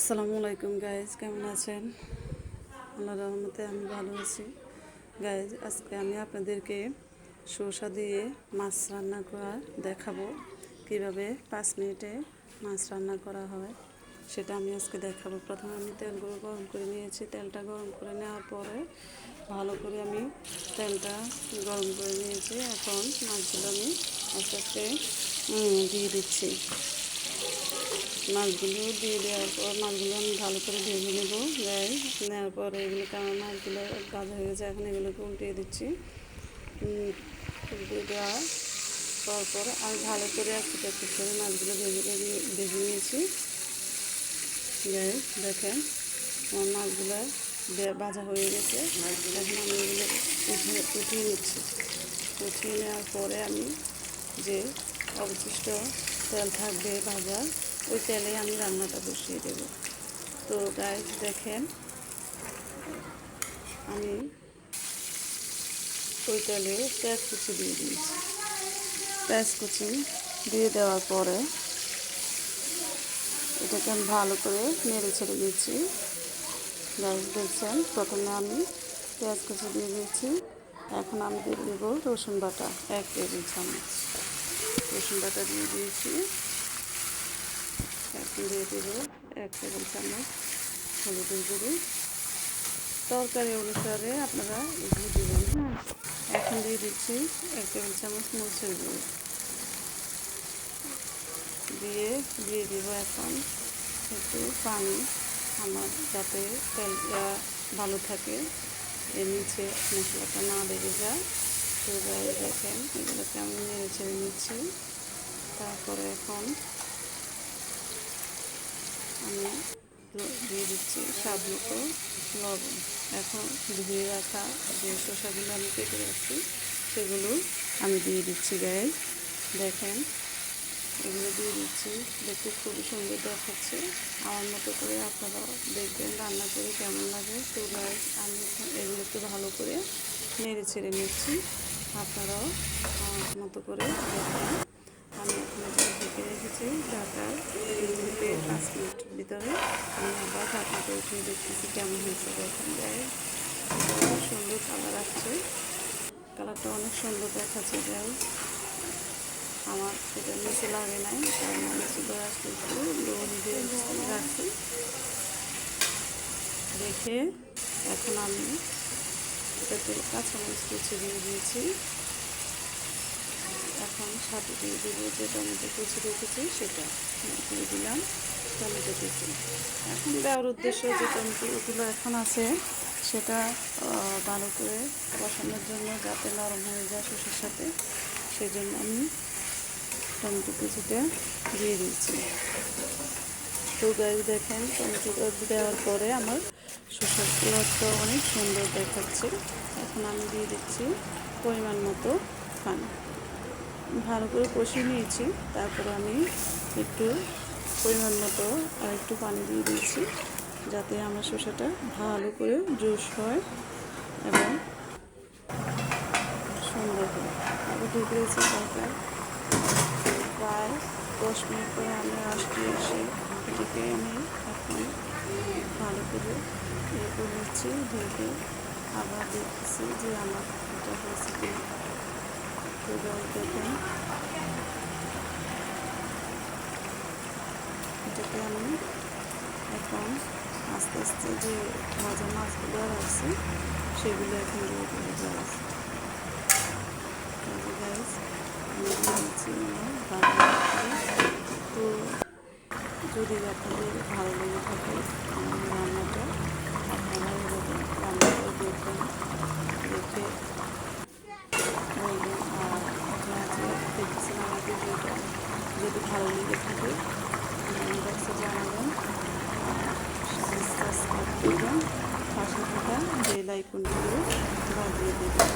আসসালামু আলাইকুম গাইজ কেমন আছেন? আল্লাহ রহমতে আমি ভালো আছি। গাইজ আজকে আমি আপনাদেরকে শসা দিয়ে মাছ রান্না করা দেখাবো। কীভাবে পাঁচ মিনিটে মাছ রান্না করা হয়, সেটা আমি আজকে দেখাবো। প্রথমে আমি তেলগুলো গরম করে নিয়েছি। তেলটা গরম করে নেওয়ার পরে ভালো করে আমি তেলটা গরম করে নিয়েছি। এখন মাছগুলো আমি আস্তে আস্তে দিয়ে দিচ্ছি। মাছগুলো দিয়ে দেওয়ার পর মাছগুলো আমি ভালো করে ভেজে নেব। গায়ে নেওয়ার পরে এগুলোকে আমার মাছগুলো ভাজা হয়ে গেছে, এখন এগুলোকে উল্টিয়ে দিচ্ছি। উল্টিয়ে দেওয়ার পর পর আমি ভালো করে একটু একটু করে মাছগুলো ভেজে ভেজে নিয়েছি। গায়ে দেখেন আমার মাছগুলো ভাজা হয়ে গেছে। এখন আমি এগুলো উঠিয়ে উঠিয়ে নিচ্ছি। উঠিয়ে নেওয়ার পরে আমি যে অবশিষ্ট তেল থাকবে ভাজা ওই তেলে আমি রান্নাটা বসিয়ে দেব। তো গাইজ দেখেন, আমি ওই তেলে পেঁয়াজ কুচি দিয়ে দিয়েছি। পেঁয়াজ কুচি দিয়ে দেওয়ার পরে এটাকে আমি ভালো করে নেড়ে ছেড়ে দিচ্ছি। গাছ দেখছেন? প্রথমে আমি পেঁয়াজ কুচি দিয়ে দিয়েছি এখন আমি দিয়ে দেবো রসুন বাটা, এক টেবিল চামচ। রসুন বাটা দিয়ে দিয়েছি। দিয়ে দেবো। এক টেবিল চামচ হলুদের গুঁড়ো। তরকারি অনুসারে আপনারা এগুলো দেবেন হ্যাঁ? এখন দিয়ে দিচ্ছি এক টেবিল চামচ মরিচের গুঁড়ো। দিয়ে দিয়ে দিব এখন একটু পানি। আমার যাতে তেলটা ভালো থাকে, এর নিচে মশলাটা না লেগে যায়। তো দেখেন, এগুলোকে আমি নেড়ে ছেড়ে নিচ্ছি। তারপরে এখন আমি দিয়ে দিচ্ছি স্বাদ মতো লবণ। এখন ধুয়ে রাখা যে শসাগুলো আমি কেটে রাখছি, সেগুলো আমি দিয়ে দিচ্ছি গায়ে। দেখেন, এগুলো দিয়ে দিচ্ছি। দেখতে খুবই সুন্দর দেখাচ্ছে। আমার মতো করে আপনারা দেখবেন রান্না করে কেমন লাগে। তো গাইজ আমি এগুলো একটু ভালো করে নেড়ে ছেড়ে নিচ্ছি। আপনারাও আমার মতো করে দেখবেন আমি এখন এটা ঢেকে রেখেছি ঢাকার তিন থেকে পাঁচ মিনিট ভিতরে। আমি আবার ঢাকনাটা উঠিয়ে দেখতেছি কেমন হয়েছে দেখেন। খুব সুন্দর কালার আসছে। কালারটা অনেক সুন্দর দেখাচ্ছে গায়ে আমার এটা নিচে লাগে নাই কারণ আমি আসতে একটু। লোন দিয়ে রাখছি রেখে এখন আমি এটাতে কাঁচামরিচ কুচি দিয়ে দিয়েছি। এখন সাথে দিয়ে দেবো, যে টমেটো কুচি রেখেছি সেটা দিয়ে দিলাম, টমেটো কুচি। এখন দেওয়ার উদ্দেশ্য যে টমেটোগুলো এখন আছে, সেটা ভালো করে বসানোর জন্য যাতে নরম হয়ে যায় শসের সাথে সেই জন্য আমি টমেটো কুচিটা দিয়ে দিয়েছি। তো গাছ দেখেন, টমেটো দেওয়ার পরে আমার শসার কালারটা অনেক সুন্দর দেখাচ্ছে। এখন আমি দিয়ে দিচ্ছি পরিমাণ মতো পানি। ভালো করে কষিয়ে নিয়েছি। তারপরে আমি একটু পরিমাণ মতো আর একটু পানি দিয়ে দিয়েছি, যাতে আমার শসাটা ভালো করে জুস হয় এবং সুন্দর হয়। আবার ঢেকে দিয়েছি দরকার প্রায় দশ মিনিট পরে আমি আসতে এসে এটাকে আমি এখন ভালো করে ইয়ে করে নিচ্ছি ঢেকে আবার দেখতেছি যে আমার এটা হয়েছে কি তো গাছ দেখেন আমি এখন আস্তে আস্তে যে ভাজা মাছগুলো আছে সেগুলো এখন। তো যদি আপনাদের ভালো লেগে থাকে আমার রান্নাটা আপনারা করে দেখবেন দেখে বলবেন আর আপনারা যে দেখছেন আমার ভিডিওটা লেগে থাকে কমেন্ট বক্সে জানাবেন সাবস্ক্রাইব করবেন পাশে থাকা বেল আইকনগুলো বাজিয়ে দেবেন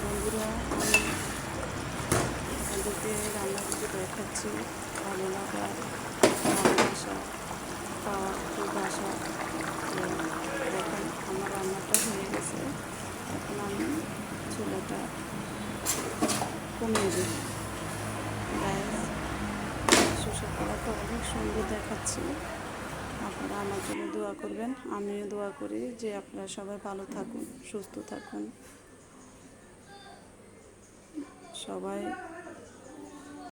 বন্ধুরা আমি আপনাদেরকে রান্নাগুলো দেখাচ্ছি ভালো লাগা ভালোবাসা শসার কালারটা অনেক সুন্দর দেখাচ্ছে। আপনারা আমার জন্য দোয়া করবেন। আমিও দোয়া করি যে আপনারা সবাই ভালো থাকুন, সুস্থ থাকুন। সবাই